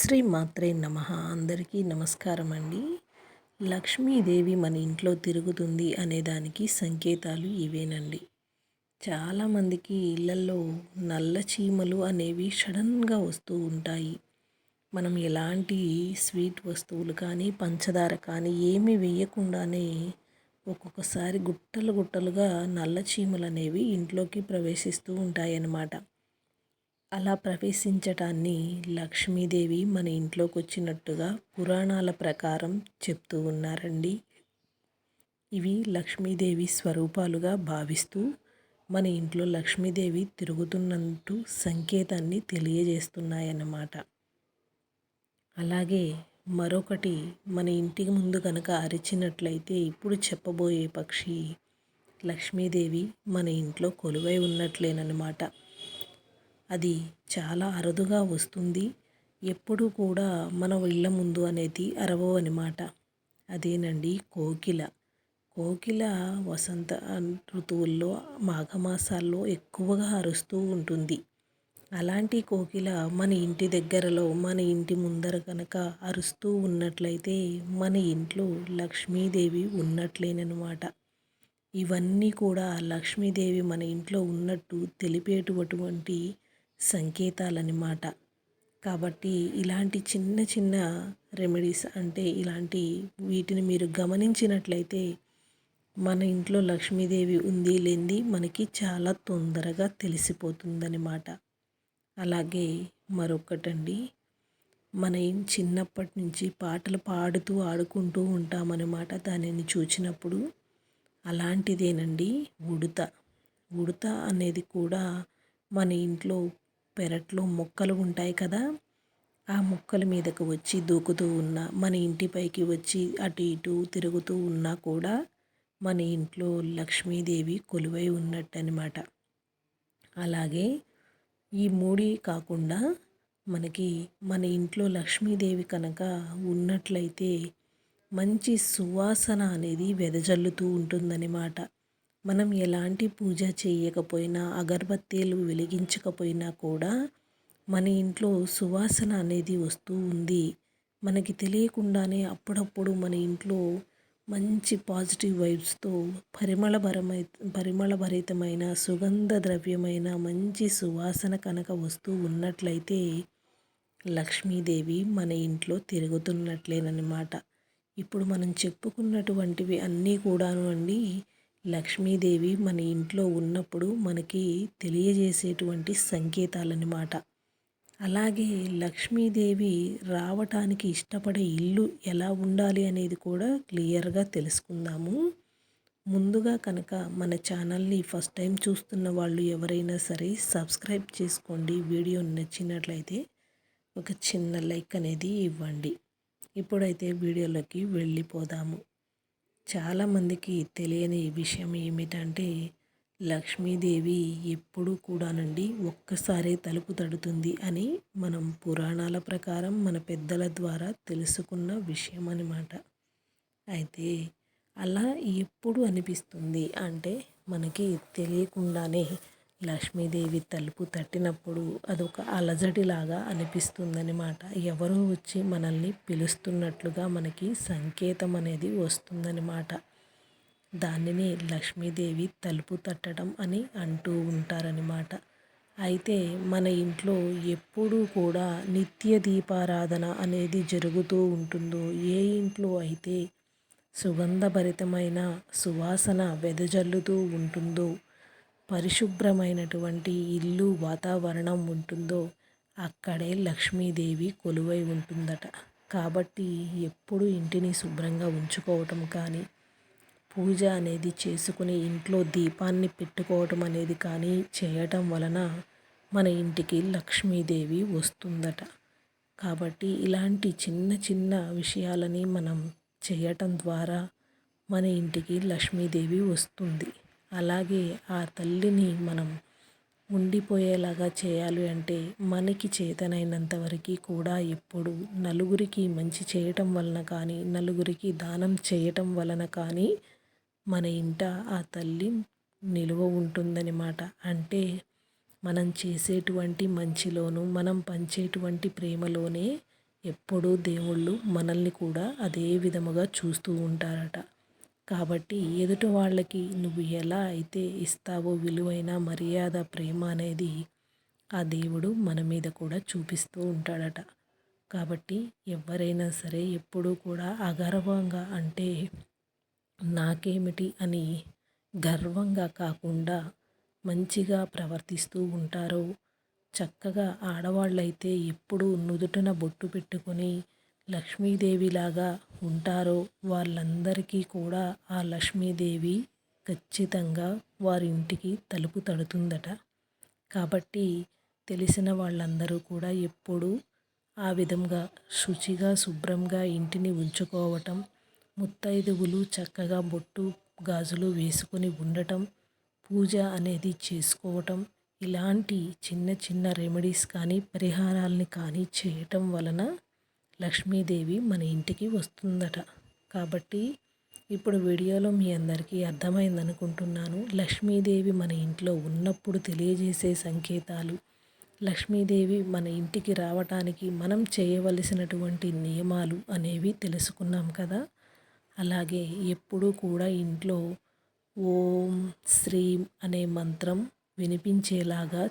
శ్రీ మాత్రే నమ. అందరికీ నమస్కారం అండి. లక్ష్మీదేవి మన ఇంట్లో తిరుగుతుంది అనేదానికి సంకేతాలు ఇవేనండి. చాలామందికి ఇళ్ళలో నల్ల చీమలు అనేవి సడన్గా వస్తూ ఉంటాయి. మనం ఎలాంటి స్వీట్ వస్తువులు కానీ పంచదార కానీ ఏమీ వేయకుండానే ఒక్కొక్కసారి గుట్టలు గుట్టలుగా నల్ల చీమలు అనేవి ఇంట్లోకి ప్రవేశిస్తూ ఉంటాయన్నమాట. అలా ప్రవేశించటాన్ని లక్ష్మీదేవి మన ఇంట్లోకి వచ్చినట్టుగా పురాణాల ప్రకారం చెప్తూ ఉన్నారండి. ఇవి లక్ష్మీదేవి స్వరూపాలుగా భావిస్తూ మన ఇంట్లో లక్ష్మీదేవి తిరుగుతున్నట్టు సంకేతాన్ని తెలియజేస్తున్నాయన్నమాట. అలాగే మరొకటి మన ఇంటికి ముందు కనుక అరిచినట్లయితే ఇప్పుడు చెప్పబోయే పక్షి లక్ష్మీదేవి మన ఇంట్లో కొలువై ఉన్నట్లేనమాట అది చాలా అరుదుగా వస్తుంది. ఎప్పుడూ కూడా మన ఇళ్ళ ముందు అనేది అరవవు అనమాట అదేనండి కోకిల. కోకిల వసంత ఋతువుల్లో మాఘమాసాల్లో ఎక్కువగా అరుస్తూ ఉంటుంది. అలాంటి కోకిల మన ఇంటి దగ్గరలో మన ఇంటి ముందర కనుక అరుస్తూ ఉన్నట్లయితే మన ఇంట్లో లక్ష్మీదేవి ఉన్నట్లేనమాట ఇవన్నీ కూడా లక్ష్మీదేవి మన ఇంట్లో ఉన్నట్టు తెలిపేటటువంటి సంకేతాలన్నమాట. కాబట్టి ఇలాంటి చిన్న చిన్న రెమెడీస్ అంటే ఇలాంటి వీటిని మీరు గమనించినట్లయితే మన ఇంట్లో లక్ష్మీదేవి ఉంది లేనిది మనకి చాలా తొందరగా తెలిసిపోతుందన్నమాట. అలాగే మరొకటండి మన చిన్నప్పటి నుంచి పాటలు పాడుతూ ఆడుకుంటూ ఉంటామన్నమాట దానిని చూచినప్పుడు. అలాంటిదేనండి ఉడత. ఉడత అనేది కూడా మన ఇంట్లో పెరట్లో మొక్కలు ఉంటాయి కదా ఆ మొక్కల మీదకు వచ్చి దూకుతూ ఉన్నా మన ఇంటిపైకి వచ్చి అటు ఇటు తిరుగుతూ ఉన్నా కూడా మన ఇంట్లో లక్ష్మీదేవి కొలువై ఉన్నట్టనమాట అలాగే ఈ మూడి కాకుండా మనకి మన ఇంట్లో లక్ష్మీదేవి కనుక ఉన్నట్లయితే మంచి సువాసన అనేది వెదజల్లుతూ ఉంటుందన్నమాట. మనం ఎలాంటి పూజ చేయకపోయినా అగరబత్తీలు వెలిగించకపోయినా కూడా మన ఇంట్లో సువాసన అనేది వస్తూ ఉంది. మనకి తెలియకుండానే అప్పుడప్పుడు మన ఇంట్లో మంచి పాజిటివ్ వైబ్స్తో పరిమళభరమై పరిమళభరితమైన సుగంధ ద్రవ్యమైన మంచి సువాసన కనుక వస్తూ ఉన్నట్లయితే లక్ష్మీదేవి మన ఇంట్లో తిరుగుతున్నట్లేనమాట ఇప్పుడు మనం చెప్పుకున్నటువంటివి అన్నీ కూడాను అండి లక్ష్మీదేవి మన ఇంట్లో ఉన్నప్పుడు మనకి తెలియజేసేటువంటి సంకేతాలన్నమాట. అలాగే లక్ష్మీదేవి రావటానికి ఇష్టపడే ఇల్లు ఎలా ఉండాలి అనేది కూడా క్లియర్గా తెలుసుకుందాము. ముందుగా కనుక మన ఛానల్ని ఫస్ట్ టైం చూస్తున్న వాళ్ళు ఎవరైనా సరే సబ్స్క్రైబ్ చేసుకోండి. వీడియో నచ్చినట్లయితే ఒక చిన్న లైక్ అనేది ఇవ్వండి. ఇప్పుడైతే వీడియోలోకి వెళ్ళిపోదాము. చాలామందికి తెలియని విషయం ఏమిటంటే లక్ష్మీదేవి ఎప్పుడూ కూడానండి ఒక్కసారే తలుపు తడుతుంది అని మనం పురాణాల ప్రకారం మన పెద్దల ద్వారా తెలుసుకున్న విషయం అనమాట అయితే అలా ఎప్పుడు అనిపిస్తుంది అంటే మనకి తెలియకుండానే లక్ష్మీదేవి తలుపు తట్టినప్పుడు అదొక అలజడిలాగా అనిపిస్తుందనమాట ఎవరో వచ్చి మనల్ని పిలుస్తున్నట్లుగా మనకి సంకేతం అనేది వస్తుందనమాట దానిని లక్ష్మీదేవి తలుపు తట్టడం అని అంటూ ఉంటారనమాట అయితే మన ఇంట్లో ఎప్పుడూ కూడా నిత్య దీపారాధన అనేది జరుగుతూ ఉంటుందో ఏ ఇంట్లో అయితే సుగంధభరితమైన సువాసన వెదజల్లుతూ ఉంటుందో పరిశుభ్రమైనటువంటి ఇల్లు వాతావరణం ఉంటుందో అక్కడే లక్ష్మీదేవి కొలువై ఉంటుందట. కాబట్టి ఎప్పుడు ఇంటిని శుభ్రంగా ఉంచుకోవటం కానీ పూజ అనేది చేసుకుని ఇంట్లో దీపాన్ని పెట్టుకోవటం అనేది కానీ చేయటం వలన మన ఇంటికి లక్ష్మీదేవి వస్తుందట. కాబట్టి ఇలాంటి చిన్న చిన్న విషయాలని మనం చేయటం ద్వారా మన ఇంటికి లక్ష్మీదేవి వస్తుంది. అలాగే ఆ తల్లిని మనం ఉండిపోయేలాగా చేయాలి అంటే మనకి చేతనైనంత వరకు కూడా ఎప్పుడు నలుగురికి మంచి చేయటం వలన కానీ నలుగురికి దానం చేయటం వలన కానీ మన ఇంట ఆ తల్లి నిలువ ఉంటుందన్నమాట. అంటే మనం చేసేటువంటి మంచిలోను మనం పంచేటువంటి ప్రేమలోనే ఎప్పుడూ దేవుళ్ళు మనల్ని కూడా అదే విధముగా చూస్తూ ఉంటారట. కాబట్టి ఎదుటి వాళ్ళకి నువ్వు ఎలా అయితే ఇస్తావో విలువైన మర్యాద ప్రేమ అనేది ఆ దేవుడు మన మీద కూడా చూపిస్తూ ఉంటాడట. కాబట్టి ఎవరైనా సరే ఎప్పుడూ కూడా అగర్వంగా అంటే నాకేమిటి అని గర్వంగా కాకుండా మంచిగా ప్రవర్తిస్తూ ఉంటారో చక్కగా ఆడవాళ్ళైతే ఎప్పుడూ నుదుటన బొట్టు పెట్టుకొని లక్ష్మీదేవిలాగా ఉంటారో వాళ్ళందరికీ కూడా ఆ లక్ష్మీదేవి ఖచ్చితంగా వారి ఇంటికి తలుపు తడుతుందట. కాబట్టి తెలిసిన వాళ్ళందరూ కూడా ఎప్పుడూ ఆ విధంగా శుచిగా శుభ్రంగా ఇంటిని ఉంచుకోవటం ముత్తైదువులు చక్కగా బొట్టు గాజులు వేసుకొని ఉండటం పూజ అనేది చేసుకోవటం ఇలాంటి చిన్న చిన్న రెమెడీస్ కానీ పరిహారాలని కానీ చేయటం వలన లక్ష్మీదేవి మన ఇంటికి వస్తుందట. కాబట్టి ఇప్పుడు వీడియోలో మీ అందరికీ అర్థమైంది అనుకుంటున్నాను లక్ష్మీదేవి మన ఇంట్లో ఉన్నప్పుడు తెలియజేసే సంకేతాలు. లక్ష్మీదేవి మన ఇంటికి రావటానికి మనం చేయవలసినటువంటి నియమాలు అనేవి తెలుసుకున్నాం కదా. అలాగే ఎప్పుడూ కూడా ఇంట్లో ఓం శ్రీం అనే మంత్రం వినిపించేలాగా